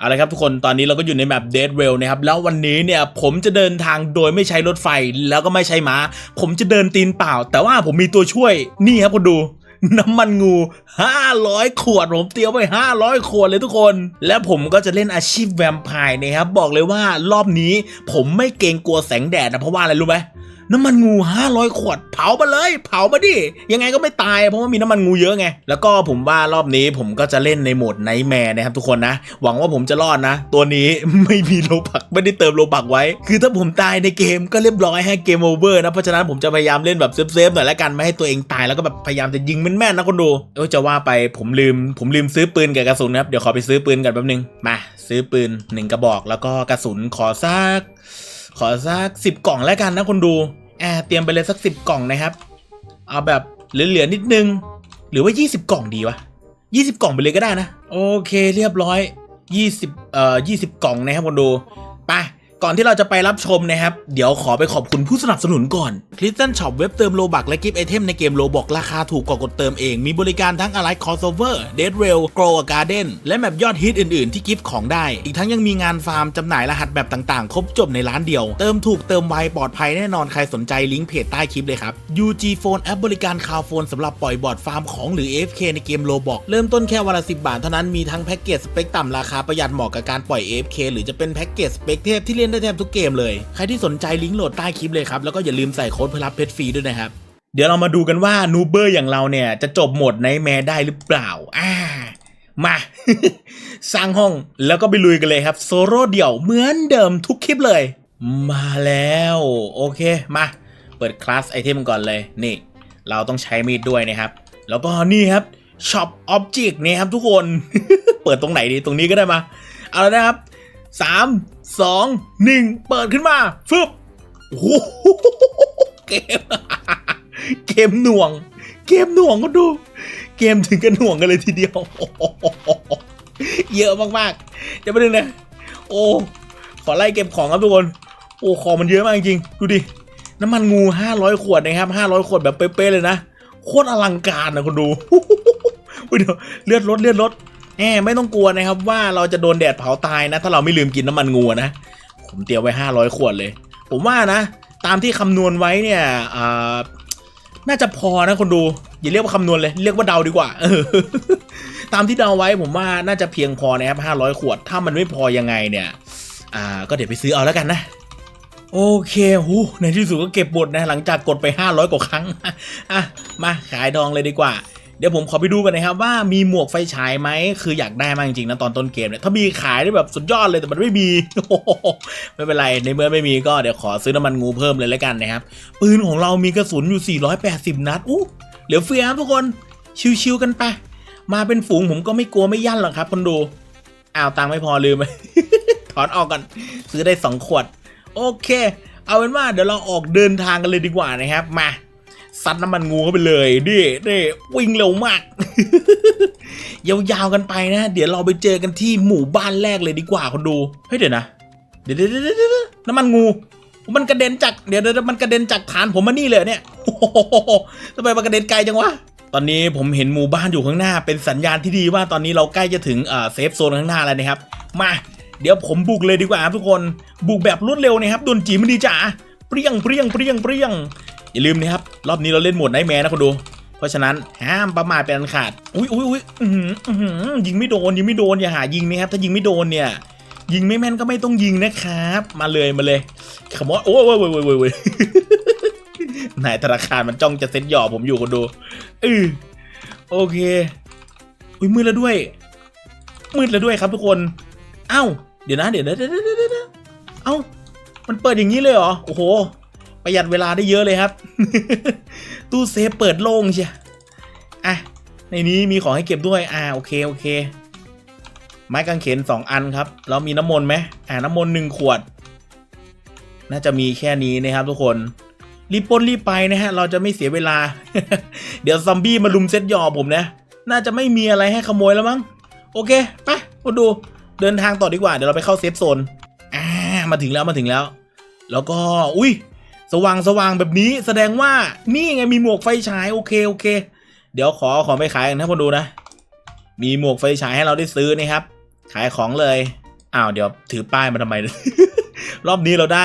เอาละครับทุกคนตอนนี้เราก็อยู่ในแมป Dead Rail นะครับแล้ววันนี้เนี่ยผมจะเดินทางโดยไม่ใช้รถไฟแล้วก็ไม่ใช้ม้า ผมจะเดินตีนเปล่า แต่ว่าผมมีตัวช่วยนี่ครับคุณดูน้ำมันงู 500 ขวด ผมเตรียมไว้ 500 ขวดเลยทุกคน และผมก็จะเล่นอาชีพแวมไพร์นะครับ บอกเลยว่ารอบนี้ผมไม่เกรงกลัวแสงแดดนะ เพราะว่าอะไรรู้ไหม น้ำมันงู 500 ขวด เผามาเลย เผามาดิ ยังไงก็ไม่ตาย เพราะว่ามีน้ำมันงูเยอะไง แล้วก็ผมว่ารอบนี้ผมก็จะเล่นในโหมดไนท์แมร์นะครับทุกคนนะ หวังว่าผมจะรอดนะ ตัวนี้ไม่มีโลบักไม่ได้เติมโลบักไว้ คือถ้าผมตายในเกมก็เรียบร้อยให้เกมโอเวอร์นะ เพราะฉะนั้นผมจะพยายามเล่นแบบเซฟๆหน่อยละกันไม่ให้ตัวเองตายแล้วก็แบบพยายามจะยิงแม่นๆนะคนดูเออจะว่าไปผมลืม ผมลืมซื้อปืนกับกระสุนนะครับเดี๋ยวขอไปซื้อปืนกันแป๊บนึงมาซื้อปืนหนึ่งกระบอก แล้วก็กระสุนขอสักขอสักสิบกล่องแล้วกันนะคนดู แอบเตรียมไปเลยสักสิบกล่องนะครับ เอาแบบเหลือๆนิดนึง หรือว่า 20 กล่องดีวะ20 กล่องไปเลยก็ได้นะ โอเคเรียบร้อย 20เอ่อ20 กล่องนะครับคนดูไป ก่อนที่เราจะไปรับชมนะครับ เดี๋ยวขอไปขอบคุณผู้สนับสนุนก่อน c r y s t a l Shop เว็บเติมโลบักและกิฟต์ไอเทมในเกมโลบอกราคาถูกกว่ากดเติมเอง มีบริการทั้ง Allied Crossover Dead Rail Grow a Garden และแมปยอดฮิตอื่นๆ ที่กิฟต์ของได้ อีกทั้งยังมีงานฟาร์มจำหน่ายรหัสแบบต่างๆ ครบจบในร้านเดียว เติมถูกเติมไวปลอดภัยแน่นอนใครสนใจลิงก์เพจใต้คลิปเลยครับ UG Phone แอปบริการคาวโฟนสำหรับปล่อยบอร์ดฟาร์มของหรือ AFK ในเกมโลบอกเริ่มต้นแค่วันละ10บาทเท่านั้นมีทั้งแพ็กเกจสเปคต่ำราคาประหยัดเหมาะกับการปล่อย AFK หรือจะเป็นแพ็กเกจสเปคเทพที่เล่นได้แทบทุกเกมเลย ใครที่สนใจลิงก์โหลดใต้คลิปเลยครับ แล้วก็อย่าลืมใส่โค้ดเพื่อรับเพชรฟรีด้วยนะครับ เดี๋ยวเรามาดูกันว่านูเบอร์อย่างเราเนี่ย จะจบหมดในแมร์ได้หรือเปล่า อ่า มา สร้างห้องแล้วก็ไปลุยกันเลยครับ โซโล่เดี่ยวเหมือนเดิมทุกคลิปเลย มาแล้ว โอเค มา เปิดคลาสไอเทมก่อนเลย นี่ เราต้องใช้มีดด้วยนะครับ แล้วก็นี่ครับช็อปออบจิกนี่ครับทุกคน เปิดตรงไหนดี ตรงนี้ก็ได้มา เอาแล้วนะครับ สามสองหนึ่งเปิดขึ้นมา ฟึบโอ้โหเกม เกมหน่วง เกมหน่วงก็ดู เกมถึงกันหน่วงกันเลยทีเดียว เยอะมากๆเดี๋ยวไปดูนะ โอ้ ขอไล่เก็บของครับทุกคน โอ้ของมันเยอะมากจริงๆดูดิ น้ำมันงู 500 ขวดนะครับ 500 ขวดแบบเป๊ะๆเลยนะ โคตรอลังการนะคุณดูเดี๋ยวเลือดลดเลือดลด แหมไม่ต้องกลัวนะครับว่าเราจะโดนแดดเผาตายนะ ถ้าเราไม่ลืมกินน้ำมันงูนะ ผมเตรียมไว้ 500 ขวดเลย ผมว่านะ ตามที่คำนวณไว้เนี่ยน่าจะพอนะคนดู อย่าเรียกว่าคำนวณเลย เรียกว่าเดาดีกว่าตามที่เดาไว้ผมว่าน่าจะเพียงพอนะครับ500 ขวด ถ้ามันไม่พอยังไงเนี่ย อ่า ก็เดี๋ยวไปซื้อเอาแล้วกันนะโอเคหูในที่สุดก็เก็บบทนะ หลังจากกดไป 500 กว่าครั้ง อะ มาขายดองเลยดีกว่า เดี๋ยวผมขอไปดูกันนะครับว่ามีหมวกไฟฉายไหมคืออยากได้มากจริงๆนะตอนต้นเกมเนี่ยถ้ามีขายได้แบบสุดยอดเลยแต่มันไม่มีไม่เป็นไรในเมื่อไม่มีก็เดี๋ยวขอซื้อน้ำมันงูเพิ่มเลยแล้วกันนะครับปืนของเรามีกระสุนอยู่ 480 นัดอู้เหลือเฟือครับทุกคนชิวๆกันไปมาเป็นฝูงผมก็ไม่กลัวไม่ยั่นหรอกครับคนดูอ้าวตังไม่พอลืมไปถอนออกก่อนซื้อได้ 2 ขวด โอเค เอาเป็นว่าเดี๋ยวเราออกเดินทางกันเลยดีกว่านะครับมา ซัดน้ำมันงูเข้าไปเลยนี่นี่วิ่งเร็วมาก ยาวๆกันไปนะ เดี๋ยวเราไปเจอกันที่หมู่บ้านแรกเลยดีกว่าคนดู เฮ้ยเดี๋ยวนะเดี๋ยวเดี๋ยวเดี๋ยวน้ำมันงู มันกระเด็นจากเดี๋ยวเดี๋ยวมันกระเด็นจากฐานผมมานี่เลยเนี่ยโอ้โหทำไมมันกระเด็นไกลจังวะตอนนี้ผมเห็นหมู่บ้านอยู่ข้างหน้า เป็นสัญญาณที่ดีว่าตอนนี้เราใกล้จะถึงเออเซฟโซนข้างหน้าแล้วนะครับ มาเดี๋ยวผมบุกเลยดีกว่าทุกคน บุกแบบรวดเร็วนะครับโดนจีมันดีจ๋าเปรี้ยงเปรี้ยงเปรี้ยงเปรี้ยง อย่าลืมนะครับ รอบนี้เราเล่นโหมดไนท์แมร์นะคุณดู เพราะฉะนั้นห้ามประมาทเป็นอันขาด อุ้ยอุ้ยอุ้ยยิงไม่โดนยิงไม่โดนอย่าหายิงนะครับ ถ้ายิงไม่โดนเนี่ย ยิงไม่แม่นก็ไม่ต้องยิงนะครับ มาเลยมาเลยขโมยโอ้ยโอ้ยโอ้ยโอ้ยโอ้ยนายธนาคารมันจ้องจะเซ็ตหยอผมอยู่คนดูเออโอเค อุ้ยมืดแล้วด้วย มืดแล้วด้วยครับทุกคน เอ้า เดี๋ยวนะ เดี๋ยวนะเดี๋ยวเดี๋ยวเดี๋ยวเดี๋ยวเอ้า มันเปิดอย่างนี้เลยเหรอ โอ้โห ประหยัดเวลาได้เยอะเลยครับ ตู้เซฟเปิดโล่งเชียอะ ในนี้มีของให้เก็บด้วย อ่า โอเค โอเค ไม้กางเขนสองอันครับ แล้วมีน้ำมนต์ไหมอ่า น้ำมนต์หนึ่งขวด น่าจะมีแค่นี้นะครับทุกคน รีบป้นรีบไปนะฮะ เราจะไม่เสียเวลา เดี๋ยวซอมบี้มาลุมเซตหยอผมนะ น่าจะไม่มีอะไรให้ขโมยแล้วมั้ง โอเค ไปมาดู เดินทางต่อดีกว่า เดี๋ยวเราไปเข้าเซฟโซน อ่า มาถึงแล้ว มาถึงแล้ว แล้วก็ อุ้ย สว่างสว่างแบบนี้แสดงว่านี่ไงมีหมวกไฟฉายโอเคโอเค เดี๋ยวขอของไปขายกันนะมาดูนะ มีหมวกไฟฉายให้เราได้ซื้อนี่ครับ ขายของเลยอ้าวเดี๋ยวถือป้ายมาทำไม รอบนี้เราได้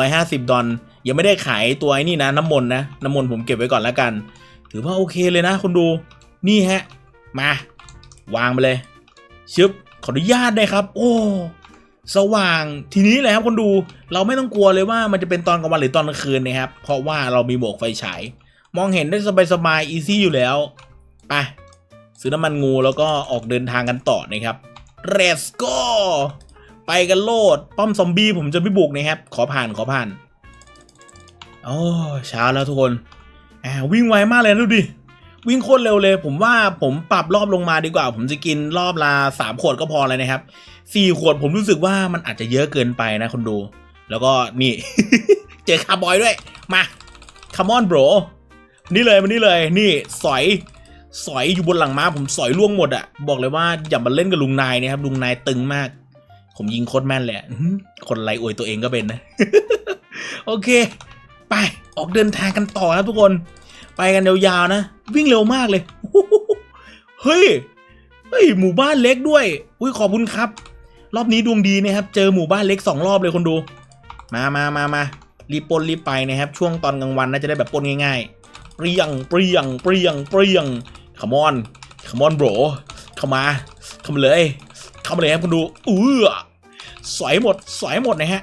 250 ดอลยังไม่ได้ขายตัวไอ้นี่นะน้ำมนต์นะน้ำมนต์ผมเก็บไว้ก่อนแล้วกัน ถือว่าโอเคเลยนะคนดูนี่ฮะ มา วางไปเลยชึบขออนุญาตนะครับ โอ้ สว่างทีนี้เลยครับคนดูเราไม่ต้องกลัวเลยว่ามันจะเป็นตอนกลางวันหรือตอนกลางคืนนะครับ เพราะว่าเรามีหมวกไฟฉายมองเห็นได้สบายๆอีซี่อยู่แล้วไปซื้อน้ำมันงูแล้วก็ออกเดินทางกันต่อนะครับ Let's go ไปกันโลด ป้อมซอมบี้ผมจะไม่บุกนะครับ ขอผ่านขอผ่านโอ้เช้าแล้วทุกคนอ่าวิ่งไวมากเลยดูดิ วิ่งโคตรเร็วเลย ผมว่าผมปรับรอบลงมาดีกว่า ผมจะกินรอบละสามขวดก็พอเลยนะครับสี่ขวดผมรู้สึกว่ามันอาจจะเยอะเกินไปนะคนดู แล้วก็นี่ เจอคาร์บอยด้วย มาคาร์มอนโบรนี่เลยมานี่เลย นี่สอย สอยอยู่บนหลังม้าผมสอยล่วงหมดอะบอกเลยว่าอย่ามาเล่นกับลุงนายนะครับลุงนายตึงมาก ผมยิงโคตรแม่นเลยอะคนไรอวยตัวเองก็เป็นนะ โอเค ไปออกเดินทางกันต่อครับทุกคน ไปกันยาวๆนะ วิ่งเร็วมากเลย เฮ้ยเฮ้ยหมู่บ้านเล็กด้วย อุ้ยขอบคุณครับ รอบนี้ดวงดีนะครับ เจอหมู่บ้านเล็กสองรอบเลยคนดู มามามามารีบปล้นรีบไปนะครับ ช่วงตอนกลางวันน่าจะได้แบบปล้นง่ายๆ เปรียงเปรียงเปรียงเปรียงขมอนขมอนโบรเข้ามาเข้ามาเลยเข้ามาเลยครับคุณดูอื้อสอยหมดสอยหมดนะฮะ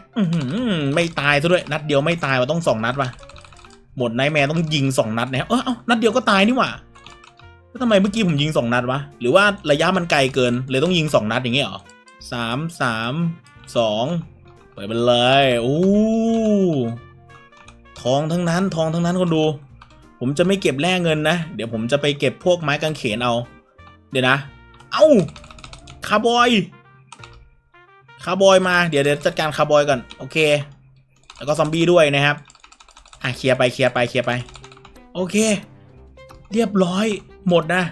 ไม่ตายซะด้วย นัดเดียวไม่ตายว่าต้องสองนัดว่ะ หมดไนท์แมร์ต้องยิงสองนัดนะครับเออเอ้านัดเดียวก็ตายนี่หว่าแล้วทำไมเมื่อกี้ผมยิงสองนัดวะ หรือว่าระยะมันไกลเกิน เลยต้องยิงสองนัดอย่างเงี้ยหรอสามสามสองไปไปเลยโอ้ทองทั้งนั้นทองทั้งนั้นคนดู ผมจะไม่เก็บแลกเงินนะ เดี๋ยวผมจะไปเก็บพวกไม้กางเขนเอา เดี๋ยวนะ เอ้าคาร์บอยคาร์บอยมาเดี๋ยวเดี๋ยวจัดการคาร์บอยก่อน โอเค แล้วก็ซอมบี้ด้วยนะครับ อะเคลียร์ไปเคลียร์ไปเคลียร์ไป โอเค เรียบร้อยหมดนะ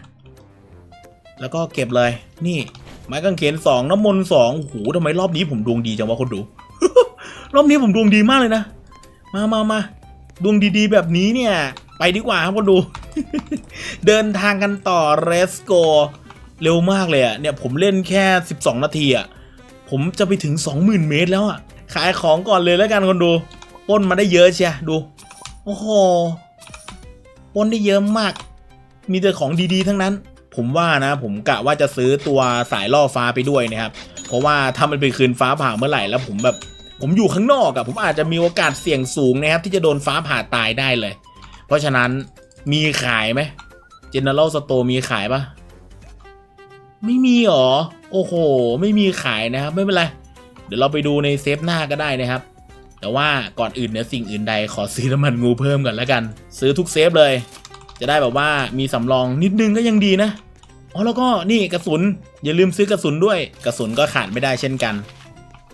แล้วก็เก็บเลย นี่ ไม้กางเขนสองน้ำมนต์สองโอ้โหทำไมรอบนี้ผมดวงดีจังวะคนดู รอบนี้ผมดวงดีมากเลยนะ มามามาดวงดีๆ แบบนี้เนี่ย ไปดีกว่าครับคนดู เดินทางกันต่อเรสโกเร็วมากเลยอะเนี่ยผมเล่นแค่ 12 นาทีอะผมจะไปถึง 20,000 เมตรแล้วอะขายของก่อนเลยแล้วกันคนดู ป้นมาได้เยอะเชียดู โอ้โหป้นได้เยอะมาก มีแต่ของดีๆ ทั้งนั้น ผมว่านะผมกะว่าจะซื้อตัวสายล่อฟ้าไปด้วยนะครับ เพราะว่าถ้ามันเป็นคืนฟ้าผ่าเมื่อไหร่แล้วผมแบบผมอยู่ข้างนอกอะผมอาจจะมีโอกาสเสี่ยงสูงนะครับ ที่จะโดนฟ้าผ่าตายได้เลย เพราะฉะนั้นมีขายไหม General Store มีขายปะไม่มีหรอ โอ้โห ไม่มีขายนะครับ ไม่เป็นไร เดี๋ยวเราไปดูในเซฟหน้าก็ได้นะครับ แต่ว่าก่อนอื่นเนี่ยสิ่งอื่นใดขอซื้อน้ำมันงูเพิ่มก่อนแล้วกัน ซื้อทุกเซฟเลย จะได้แบบว่ามีสำรองนิดนึงก็ยังดีนะอ๋อแล้วก็นี่กระสุนอย่าลืมซื้อกระสุนด้วย กระสุนก็ขาดไม่ได้เช่นกัน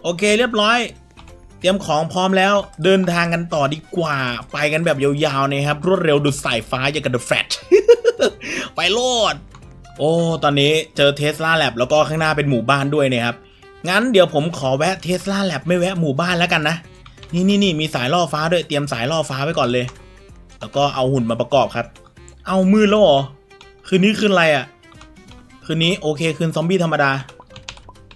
โอเคเรียบร้อย เตรียมของพร้อมแล้วเดินทางกันต่อดีกว่า ไปกันแบบยาวๆนะครับ รวดเร็วดุดสายฟ้าอย่างกับ The Flash ไปโลด โอ้ตอนนี้เจอเทสลาแลบแล้วก็ข้างหน้าเป็นหมู่บ้านด้วยนะครับงั้นเดี๋ยวผมขอแวะเทสลาแลบไม่แวะหมู่บ้านแล้วกันนะ นี่นี่นี่มีสายล่อฟ้าด้วยเตรียมสายล่อฟ้าไว้ก่อนเลย แล้วก็เอาหุ่นมาประกอบครับ เอามือแล้วเหรอคืนนี้คืนอะไรอะ่ะ คืนนี้โอเคคืนซอมบี้ธรรมดา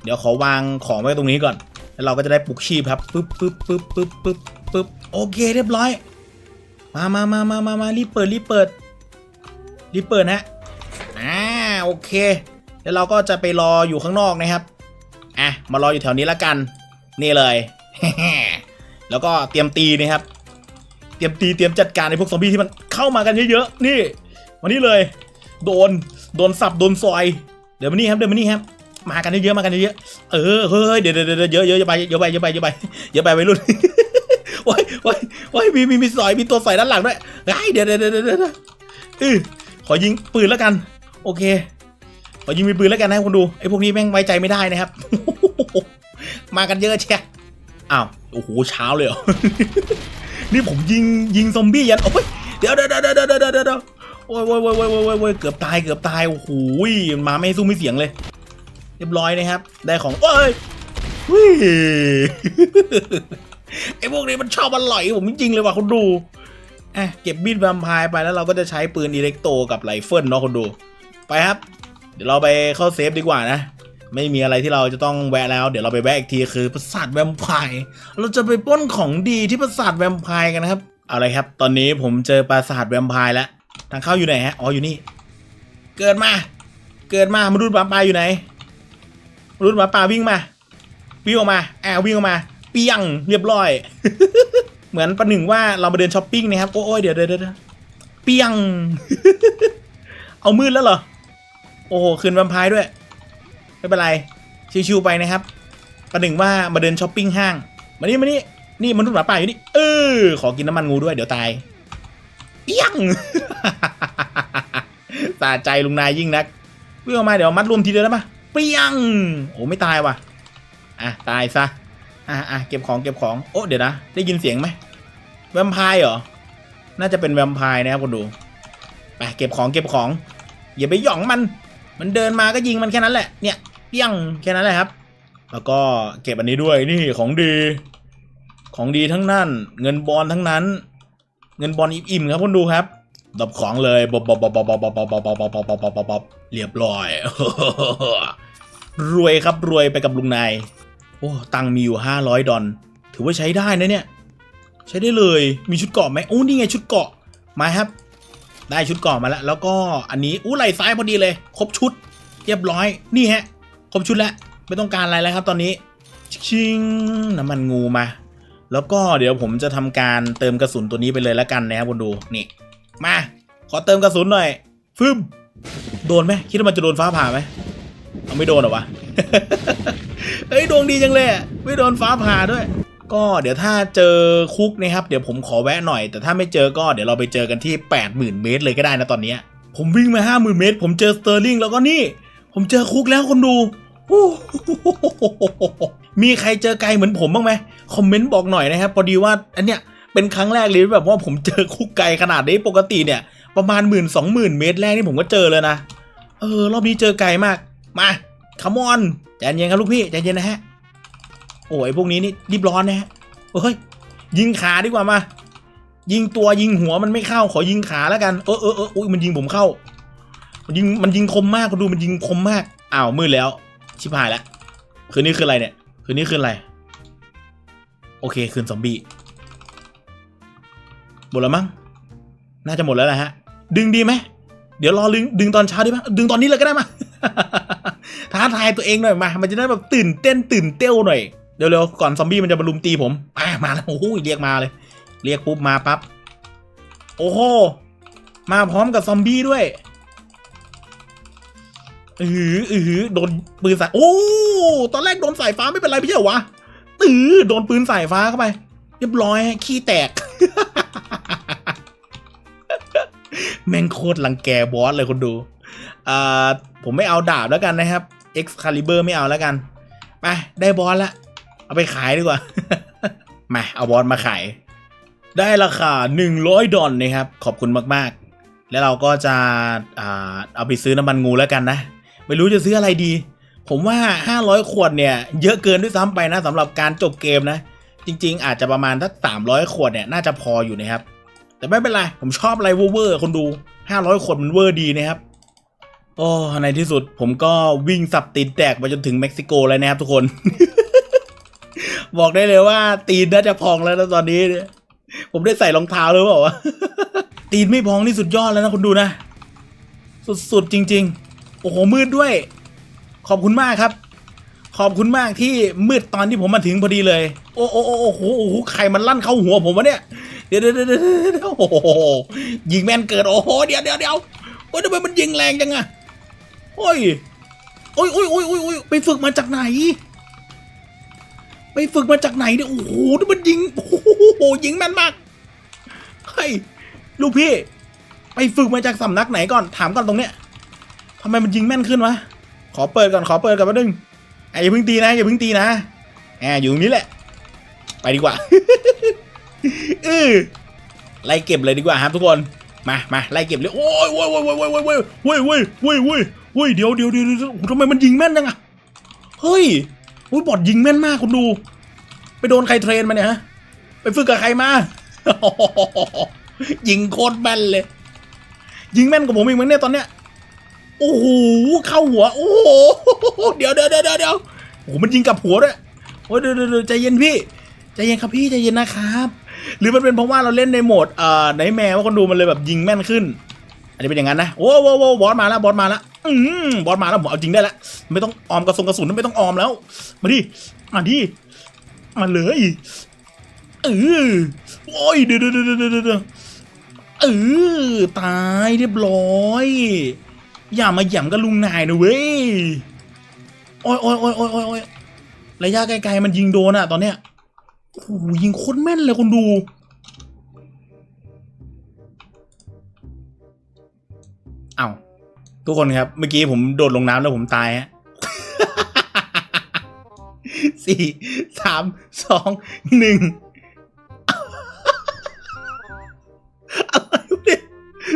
เดี๋ยวขอวางของไว้ตรงนี้ก่อน แล้วเราก็จะได้ปลุกชีพครับปึ๊บปึ๊บปึ๊บปึ๊บปึ๊บปึ๊บโอเคเรียบร้อย มามามามามามารีบเปิดรีบเปิดรีบเปิดนะอ่าโอเค แล้วเราก็จะไปรออยู่ข้างนอกนะครับอะมารออยู่แถวนี้ละกัน นี่เลย แล้วก็เตรียมตีนะครับ เตรียมตีเตรียมจัดการในพวกซอมบี้ที่มันเข้ามากันเยอะๆนี่มานี่เลย โดนโดนสับโดนซอย เดี๋ยวมานี่ครับเดี๋ยวมานี่ครับมากันเยอะๆมากันเยอะๆเออเฮ้ยเดี๋ยวเดี๋ยวเยอะเยอะเยอะไปเยอะไปเยอะไปเยอะไปเยอะไปไปรุ่นโอ้ยโอ้ยโอ้ยมีมีมีสอยมีตัวใส่ด้านหลังด้วยไอ้เดี๋ยวเดี๋ยวเดี๋ยวเดี๋ยวเออขอยิงปืนแล้วกัน โอเคขอยิงมีปืนแล้วกันนะคุณดูไอ้พวกนี้แม่งไว้ใจไม่ได้นะครับ มากันเยอะเชีย อ้าวโอ้โหเช้าเลยเหรอ นี่ผมยิงยิงซอมบี้ยันโอ้ยเดี๋ยวเดี๋ยวเดี๋ยวเดี๋ยวเดี๋ยวเดี๋ยวโอ้ยโอ้ยโอ้ยโอ้ยโอ้ยโอ้ยเกือบตายเกือบตายโอ้โหมาไม่สู้ไม่เสียงเลย เรียบร้อยนะครับ ได้ของเอ้ยวิไอ้พวกนี้มันชอบอร่อยผมจริงเลยว่ะคุณดูอะเก็บมีดแวมไพร์ไปแล้วเราก็จะใช้ปืนอิเล็กโตกับไรเฟิลเนาะคุณดู ไปครับ เดี๋ยวเราไปเข้าเซฟดีกว่านะ ไม่มีอะไรที่เราจะต้องแวะแล้ว เดี๋ยวเราไปแวะอีกทีคือปราสาทแวมไพร์เราจะไปป้นของดีที่ปราสาทแวมไพร์กันนะครับเอาเลยครับ ตอนนี้ผมเจอปราสาทแวมไพร์แล้วทางเข้าอยู่ไหนฮะอ๋ออยู่นี่ เกิดมา เกิดมามนุษย์หมาป่าอยู่ไหนมนุษย์หมาป่าวิ่งมาวิ่งออกมาแอบวิ่งออกมา เปียงเรียบร้อย เหมือนประหนึ่งว่าเรามาเดินช้อปปิ้งนะครับโอ้ยเดี๋ยวเดี๋ยวเดี๋ยวเปียง เอามืดแล้วเหรอ โอ้โหคืนแวมไพร์ด้วย ไม่เป็นไร ชิวๆไปนะครับประหนึ่งว่ามาเดินช้อปปิ้งห้างมานี่มานี่นี่มนุษย์หมาป่าอยู่นี่เออขอกินน้ำมันงูด้วยเดี๋ยวตายเปี้ยงสาใจลุงนายยิ่งนักวิ่อมาเดี๋ยวมัดรวมทีเดียวได้ปะเปี้ยงโอ้ไม่ตายว่ะอะตายซะอะอะเก็บของเก็บของโอ้เดี๋ยวนะ ได้ยินเสียงไหมแวมไพร์เหรอน่าจะเป็นแวมไพร์นะครับคนดูไปเก็บของเก็บของอย่าไปหย่องมัน มันเดินมาก็ยิงมันแค่นั้นแหละเนี่ย เปี้ยงแค่นั้นแหละครับ แล้วก็เก็บอันนี้ด้วยนี่ของดี ของดีทั้งนั้น เงินบอลทั้งนั้น เงินบอลอิ่มๆครับคนดูครับดับของเลยบบบบบบบบบบบบบบบบเรียบร้อย รวยครับรวยไปกับลุงนาย โอ้ ตังมีอยู่ห้าร้อยดอลถือว่าใช้ได้นะเนี่ย ใช้ได้เลย มีชุดเกาะไหมโอ้นี่ไงชุดเกาะ มาครับ ได้ชุดเกาะมาแล้ว แล้วก็อันนี้อู้ไหลซ้ายพอดีเลย ครบชุด เรียบร้อย นี่ฮะ ครบชุดแล้วไม่ต้องการอะไรแล้วครับตอนนี้ชิงน้ำมันงูมา แล้วก็เดี๋ยวผมจะทำการเติมกระสุนตัวนี้ไปเลยแล้วกันนะครับคุณดูนี่มา ขอเติมกระสุนหน่อยฟึมโดนไหมคิดว่ามันจะโดนฟ้าผ่าไหมเอาไม่โดนหรอวะเฮ้ยดวงดีจังเลยไม่โดนฟ้าผ่าด้วย ก็เดี๋ยวถ้าเจอคุกนะครับ เดี๋ยวผมขอแวะหน่อย แต่ถ้าไม่เจอก็เดี๋ยวเราไปเจอกันที่ 80,000 เมตรเลยก็ได้นะตอนนี้ ผมวิ่งมา 50,000 เมตร ผมเจอสเตอร์ลิงแล้วก็นี่ ผมเจอคุกแล้วคนดูมีใครเจอไกลเหมือนผมบ้างไหมคอมเมนต์บอกหน่อยนะครับพอดีว่าอันเนี้ยเป็นครั้งแรกเลยแบบว่าผมเจอคุกไกลขนาดนี้ปกติเนี่ย ประมาณหมื่นสองหมื่นเมตรแรกนี่ผมก็เจอเลยนะเออ รอบนี้เจอไกลมาก มาคัมอนใจเย็นครับลูกพี่ใจเย็นนะฮะ โอ้ยพวกนี้นี่รีบร้อนนะฮะเฮ้ยยิงขาดีกว่ามา ยิงตัวยิงหัวมันไม่เข้าขอยิงขาแล้วกันเออเออเอออุ้ยมันยิงผมเข้า มันยิงมันยิงคมมากคุณดูมันยิงคมมากอ้าวมืดแล้ว ชิบหายแล้วคืนนี้คืนอะไรเนี่ย คืนนี้คืนอะไร โอเค คืนซอมบี้หมดแล้วมั้งน่าจะหมดแล้วแหละฮะ ดึงดีไหมเดี๋ยวรอดึงดึงตอนเช้าดีไหมดึงตอนนี้เลยก็ได้มาท้าทายตัวเองหน่อยมา มันจะได้แบบตื่นเต้นตื่นเต้วหน่อยเร็วๆก่อนซอมบี้มันจะมาลุมตีผมอ่ามาแล้วโอ้โหเรียกมาเลย เรียกปุ๊บมาปั๊บโอ้โหมาพร้อมกับซอมบี้ด้วย อืออืออโดนปืนสายโอ้ตอนแรกโดนสายฟ้าไม่เป็นไรไม่เหรอวะตือโดนปืนสายฟ้าเข้าไป เรียบร้อยขี้แตก แม่งโคตรลังแกบอสเลยคนดูอ่าผมไม่เอาดาบแล้วกันนะครับ Excalibur ไม่เอาแล้วกัน ไป ได้บอสละเอาไปขายดีกว่า มาเอาบอสมาขาย ได้ราคา 100 ดอลนะครับ ขอบคุณมาก ๆ แล้วเราก็จะอเอาไปซื้อน้ำมันงูแล้วกันนะ ไม่รู้จะซื้ออะไรดี ผมว่า 500 ขวดเนี่ย เยอะเกินด้วยซ้ำไปนะสำหรับการจบเกมนะ จริง ๆ อาจจะประมาณถ้า300 ขวดเนี่ยน่าจะพออยู่นะครับ แต่ไม่เป็นไร ผมชอบอะไรเวอร์ๆคนดู 500 ขวดมันเวอร์ดีนะครับโอ้ในที่สุดผมก็วิ่งสับตีนแตกไปจนถึงเม็กซิโกเลยนะครับทุกคน บอกได้เลยว่า ตีนน่าจะพองแล้วนะตอนนี้ ผมได้ใส่รองเท้าหรือเปล่าตีนไม่พองนี่สุดยอดแล้วนะคุณดูนะ สุดๆจริง ๆ โอ้โหมืดด้วย ขอบคุณมากครับ ขอบคุณมากที่มืดตอนที่ผมมาถึงพอดีเลย โอ้โอ้โอ้โอ้โหโอ้โหใครมันลั่นเข้าหัวผมวะเนี่ยเดี๋ยวเดี๋ยวเดี๋ยวเดี๋ยวโอ้โหยิงแม่นเกิดโอ้โหเดี๋ยวเดี๋ยวเดี๋ยวโอ้ยทำไมมันยิงแรงจังอะโอ้ยโอ้ยโอ้ยโอ้ยโอ้ยโอ้ยไปฝึกมาจากไหน ไปฝึกมาจากไหนเนี่ยโอ้โหนี่มันยิงโอ้โหยิงแม่นมากเฮ้ยลูกพี่ ไปฝึกมาจากสำนักไหนก่อนถามก่อนตรงเนี้ย ทำไมมันยิงแม่นขึ้นวะ ขอเปิดก่อนขอเปิดก่อนแป๊บนึงไอ้อย่าเพิ่งตีนะอย่าเพิ่งตีนะแอบอยู่ตรงนี้แหละ ไปดีกว่าเออไล่เก็บเลยดีกว่าครับทุกคน มามาไล่เก็บเลย โอ้ยโอ้ยโอ้ยโอ้ยโอ้ยโอ้ยโอ้ยโอ้ยโอ้ยโอ้ยโอ้ยเดี๋ยวเดี๋ยวเดี๋ยวทำไมมันยิงแม่นจังอะเฮ้ยโอ้ยบอดยิงแม่นมากคุณดู ไปโดนใครเทรนมาเนี่ยฮะ ไปฝึกกับใครมา ยิงโคตรแม่นเลย ยิงแม่นกว่าผมอีกมั้งเนี่ยตอนเนี้ย โอ้โหเข้าหัว โอ้โหเดี๋ยวเดี๋ยวเดี๋ยวเดี๋ยวโอ้โหมันยิงกับหัวด้วยโอ้ยเดี๋ยวเดี๋ยวใจเย็นพี่ใจเย็นครับพี่ใจเย็นนะครับ หรือมันเป็นเพราะว่าเราเล่นในโหมดเอ่อในแมวว่าคนดูมันเลยแบบยิงแม่นขึ้น อันนี้เป็นอย่างนั้นนะโอ้โหโอ้โหบอสมาแล้วบอสมาแล้วอืมบอสมาแล้วผมเอาจริงได้แล้วไม่ต้องออมกระสุนกระสุนไม่ต้องออมแล้ว มาดิมาดิมาเลยเออโอ้ยเดี๋ยวเดี๋ยวเดี๋ยวเดี๋ยวเดี๋ยวเออตายเรียบร้อย อย่ามาหย่ำกับลุงนายนะเว้ย โอ้ยโอ้ยโอ้ยโอ้ยโอ้ยระยะไกลๆมันยิงโดนอะตอนเนี้ย โอ้โหยิงโคตรแม่นเลยคนดู เอา้าทุกคนครับ เมื่อกี้ผมโดดลงน้ำแล้วผมตายฮะสี่สามสองหนึ่ง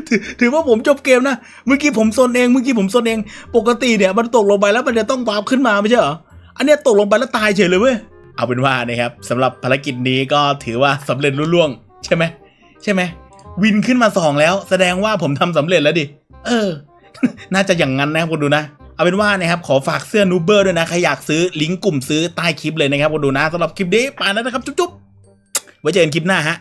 ถือถือว่าผมจบเกมนะ เมื่อกี้ผมซนเอง เมื่อกี้ผมซนเอง ปกติเนี่ยมันตกลงไปแล้วมันจะต้องวาร์ปขึ้นมาไม่ใช่เหรอ อันเนี้ยตกลงไปแล้วตายเฉยเลยเว้ย เอาเป็นว่านะครับสำหรับภารกิจนี้ก็ถือว่าสำเร็จรุ่ล่วง ใช่ไหมใช่ไหมวินขึ้นมาสองแล้ว แสดงว่าผมทำสำเร็จแล้วดิ เออ น่าจะอย่างนั้นนะครับคุณดูนะเอาเป็นว่านะครับขอฝากเสื้อนูเบอร์ด้วยนะใครอยากซื้อลิงก์กลุ่มซื้อใต้คลิปเลยนะครับคุณดูนะสำหรับคลิปนี้ไปแล้วนะครับจุ๊บๆไว้เจอกันคลิปหน้าฮะ